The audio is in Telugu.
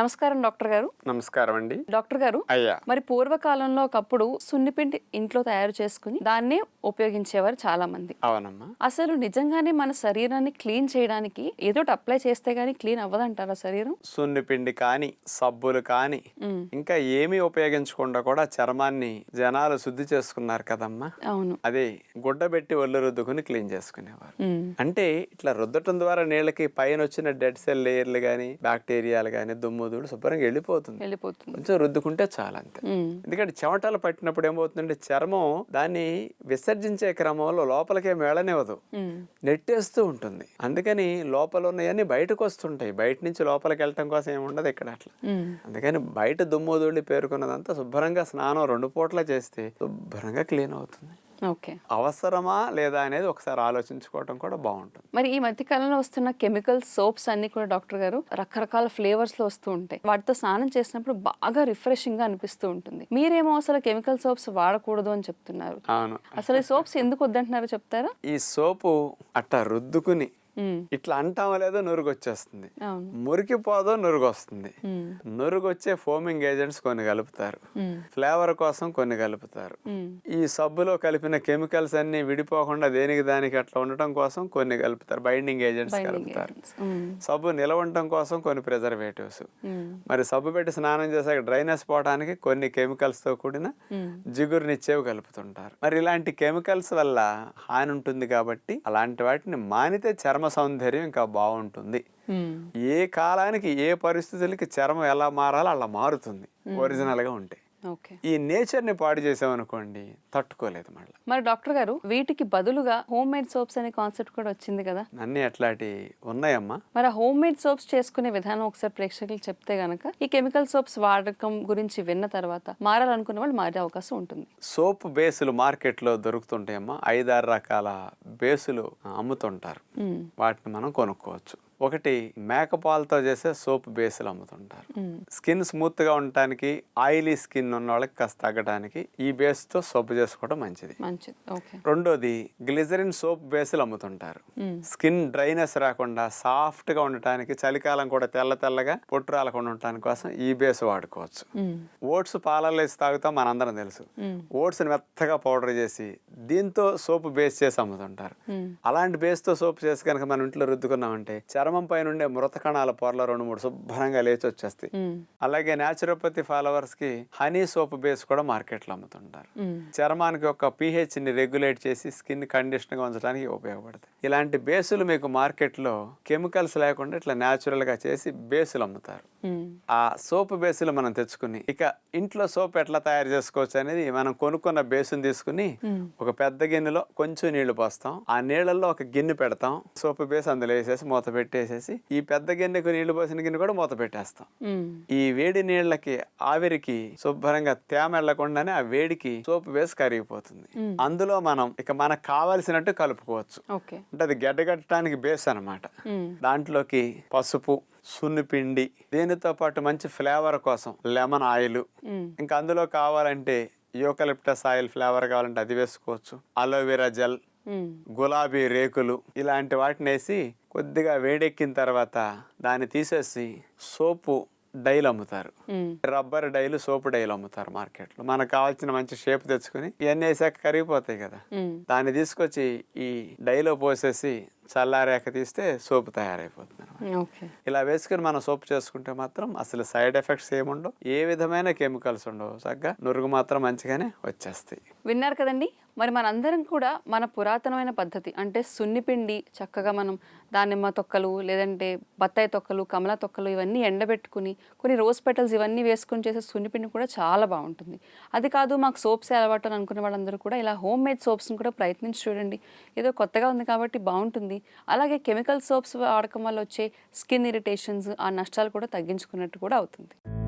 నమస్కారం డాక్టర్ గారు. నమస్కారం అండి. డాక్టర్ గారు అయ్యా. మరి పూర్వకాలంలో ఒకప్పుడు సున్నిపిండి ఇంట్లో తయారు చేసుకుని దాన్నే ఉపయోగించేవారు చాలా మంది అవునమ్మా. అసలు నిజంగానే మన శరీరాన్ని క్లీన్ చేయడానికి ఏదో అప్లై చేస్తే గానీ క్లీన్ అవ్వదంటారా శరీరం? సున్నిపిండి కానీ సబ్బులు కానీ. ఇంకా ఏమీ ఉపయోగించకుండా కూడా చర్మాన్ని జనాలు శుద్ధి చేసుకున్నారు కదమ్మా. అవును. అదే గుడ్డ పెట్టి ఒళ్ళు రుద్దుకుని క్లీన్ చేసుకునేవారు. అంటే ఇట్లా రుద్దటం ద్వారా నీళ్ళకి పైన వచ్చిన డెడ్ సెల్ లేయర్లు కానీ బ్యాక్టీరియాలు కానీ దుమ్ము ధూళి శుభ్రంగా వెళ్ళిపోతుంది. వెళ్ళిపోతుంది. కొంచెం రుద్దుకుంటే చాలా అంతే. ఎందుకంటే చెమటలు పట్టినప్పుడు ఏమవుతుందంటే చర్మం దాన్ని విసర్జించే క్రమంలో లోపలికే మేళనివ్వదు. నెట్టేస్తూ ఉంటుంది. అందుకని లోపల ఉన్నవన్నీ బయటకు వస్తుంటాయి. బయట నుంచి లోపలికి వెళ్ళటం కోసం ఏమి ఉండదు ఇక్కడ అట్లా. అందుకని బయట దుమ్ము ధూళి పేరుకున్నదంతా శుభ్రంగా స్నానం రెండు పూట్ల చేస్తే శుభ్రంగా క్లీన్ అవుతుంది. అవసరమా లేదా అనేది ఒకసారి ఆలోచించుకోవటం కూడా బాగుంటుంది. మరి ఈ మధ్య కాలంలో వస్తున్న కెమికల్ సోప్స్ అన్ని కూడా డాక్టర్ గారు రకరకాల ఫ్లేవర్స్లో వస్తూ ఉంటాయి. వాటితో స్నానం చేసినప్పుడు బాగా రిఫ్రెషింగ్గా అనిపిస్తూ ఉంటుంది. మీరేమో అసలు కెమికల్ సోప్స్ వాడకూడదు అని చెప్తున్నారు. అవును. అసలు ఈ సోప్స్ ఎందుకు వద్దంటున్నారో చెప్తారా? ఈ సోపు అట్టా రుద్దుకుని. ఇట్లా అంటామో లేదో నురుగు వచ్చేస్తుంది మురికిపోదో నురుగు వస్తుంది. నురుగు వచ్చే ఫోమింగ్ ఏజెంట్స్ కొన్ని కలుపుతారు. ఫ్లేవర్ కోసం కొన్ని కలుపుతారు. ఈ సబ్బులో కలిపిన కెమికల్స్ అన్ని విడిపోకుండా దేనికి దానికి అట్లా ఉండటం కోసం కొన్ని కలుపుతారు బైండింగ్ ఏజెంట్స్ కలుపుతారు. సబ్బు నిలవ ఉండటం కోసం కొన్ని ప్రిజర్వేటివ్స్. మరి సబ్బు పెట్టి స్నానం చేసాక డ్రైనెస్ పోవడానికి కొన్ని chemicals తో కూడిన. జిగురునిచ్చేవి కలుపుతుంటారు మరి ఇలాంటి కెమికల్స్ వల్ల హాని ఉంటుంది కాబట్టి అలాంటి వాటిని మానితే చర్మ సౌందర్యం ఇంకా బాగుంటుంది. ఏ కాలానికి ఏ పరిస్థితులకి చర్మం ఎలా మారాలో అలా మారుతుంది. ఒరిజినల్గా ఉంటే. ఓకే ఈ నేచర్ని పాడు చేసామనుకోండి తట్టుకోలేదు మళ్ళీ. మరి డాక్టర్ గారు వీటికి బదులుగా హోమ్ మేడ్ సోప్స్ అనే కాన్సెప్ట్ కూడా వచ్చింది కదా? అన్ని అట్లాంటి ఉన్నాయమ్మా. మరి హోమ్ మేడ్ సోప్స్ చేసుకునే విధానం ఒకసారి ప్రేక్షకులు చెప్తే గనక ఈ కెమికల్ సోప్స్ వాడకం గురించి విన్న తర్వాత మారాలనుకున్న వాళ్ళు మారే అవకాశం ఉంటుంది. సోప్ బేసులు మార్కెట్లో దొరుకుతుంటాయమ్మా. ఐదారు రకాల బేసులు అమ్ముతుంటారు. మ్మ్. వాటిని మనం కొనుక్కోవచ్చు. ఒకటి మేకపాలతో చేసే సోప్ బేసులు అమ్ముతుంటారు మ్మ్. స్కిన్ స్మూత్గా ఉండటానికి ఆయిలీ స్కిన్ ఉన్న వాళ్ళకి కాస్త తగ్గడానికి ఈ బేస్తో సోప్ చేసుకోవడం మంచిది రెండోది గ్లిజరిన్ సోప్ బేసులు అమ్ముతుంటారు మ్మ్. స్కిన్ డ్రైనెస్ రాకుండా సాఫ్ట్గా ఉండటానికి చలికాలం కూడా తెల్ల తెల్లగా పొట్టు రాలకుండా ఉండటానికి కోసం ఈ బేస్ వాడుకోవచ్చు. ఓట్స్ పాలల్లో వేసి తాగుతాం మనందరం తెలుసు మ్మ్. ఓట్స్ని మెత్తగా పౌడర్ చేసి దీంతో సోప్ బేస్ చేసి అమ్ముతుంటారు మ్మ్. అలాంటి బేస్తో సోప్ చేసి కనుక మన ఇంట్లో రుద్దుకున్నామంటే చర్మం పైన ఉండే మృత కణాల పొరలో రెండు మూడు శుభ్రంగా లేచి వచ్చేస్తాయి. అలాగే న్యాచురోపతి ఫాలోవర్స్కి హనీ సోప్ బేస్ కూడా మార్కెట్లో అమ్ముతుంటారు మ్మ్. చర్మానికి ఒక pH ని రెగ్యులేట్ చేసి స్కిన్ కండిషన్గా ఉంచడానికి ఉపయోగపడతాయి ఇలాంటి బేసులు మీకు మార్కెట్లో కెమికల్స్ లేకుండా ఇట్లా natural గా చేసి బేసులు అమ్ముతారు మ్మ్. ఆ సోప్ బేసులు మనం తెచ్చుకుని ఇక ఇంట్లో సోప్ ఎట్లా తయారు చేసుకోవచ్చు అనేది మనం కొనుక్కున్న బేసుని తీసుకుని. ఒక పెద్ద గిన్నెలో కొంచెం నీళ్ళు పోస్తాం ఆ నీళ్ళల్లో ఒక గిన్నె పెడతాం సోప్ బేస్ అందులో వేసేసి మూత పెట్టేసేసి ఈ పెద్ద గిన్నెకు నీళ్ళు పోసిన గిన్నె కూడా మూత పెట్టేస్తాం. ఈ వేడి నీళ్ళకి ఆవిరికి శుభ్రంగా తేమ వెళ్ళకుండానే ఆ వేడికి సోప్ బేస్ కరిగిపోతుంది. అందులో మనం ఇక మనకు కావలసినట్టు కలుపుకోవచ్చు అంటే అది గడ్డగట్టడానికి బేస్ అన్నమాట మ్మ్. దాంట్లోకి పసుపు సున్నిపిండి దీనితో పాటు మంచి ఫ్లేవర్ కోసం లెమన్ ఆయిల్. ఇంకా అందులో కావాలంటే యూకలిప్టస్ ఆయిల్ ఫ్లేవర్ కావాలంటే అది వేసుకోవచ్చు అలోవెరా జెల్. గులాబీ రేకులు ఇలాంటి వాటిని వేసి కొద్దిగా వేడెక్కిన తర్వాత దాన్ని తీసేసి సోపు డైలు అమ్ముతారు మ్మ్. రబ్బర్ డైలు సోపు డైలు అమ్ముతారు మార్కెట్లో మనకు కావాల్సిన మంచి షేప్ తెచ్చుకుని ఇవన్నీ వేసాక కరిగిపోతాయి కదా. దాన్ని తీసుకొచ్చి ఈ డైలో పోసేసి చల్లారాక తీస్తే సోపు తయారైపోతుంది ఇలా వేసుకుని మనం సోప్ చేసుకుంటే మాత్రం అసలు సైడ్ ఎఫెక్ట్స్ ఏముండవు. ఏ విధమైన కెమికల్స్ ఉండవు. చక్కగా నురుగు మాత్రం మంచిగానే వచ్చేస్తాయి. విన్నారు కదండి? మరి మనందరం కూడా మన పురాతనమైన పద్ధతి అంటే సున్నిపిండి చక్కగా మనం దానిమ్మ తొక్కలు లేదంటే బత్తాయి తొక్కలు కమల తొక్కలు ఇవన్నీ ఎండబెట్టుకుని కొన్ని రోజ్ పెటల్స్ ఇవన్నీ వేసుకుని చేసే సున్నిపిండి కూడా చాలా బాగుంటుంది. అది కాదు మాకు సోప్స్ అలవాటు అని అనుకునే వాళ్ళందరూ కూడా ఇలా హోమ్ మేడ్ సోప్స్ని కూడా ప్రయత్నించి చూడండి. ఏదో కొత్తగా ఉంది కాబట్టి బాగుంటుంది. అలాగే కెమికల్ సోప్స్ వాడకం వల్ల వచ్చే స్కిన్ ఇరిటేషన్స్ ఆ నష్టాలు కూడా తగ్గించుకున్నట్టు కూడా అవుతుంది.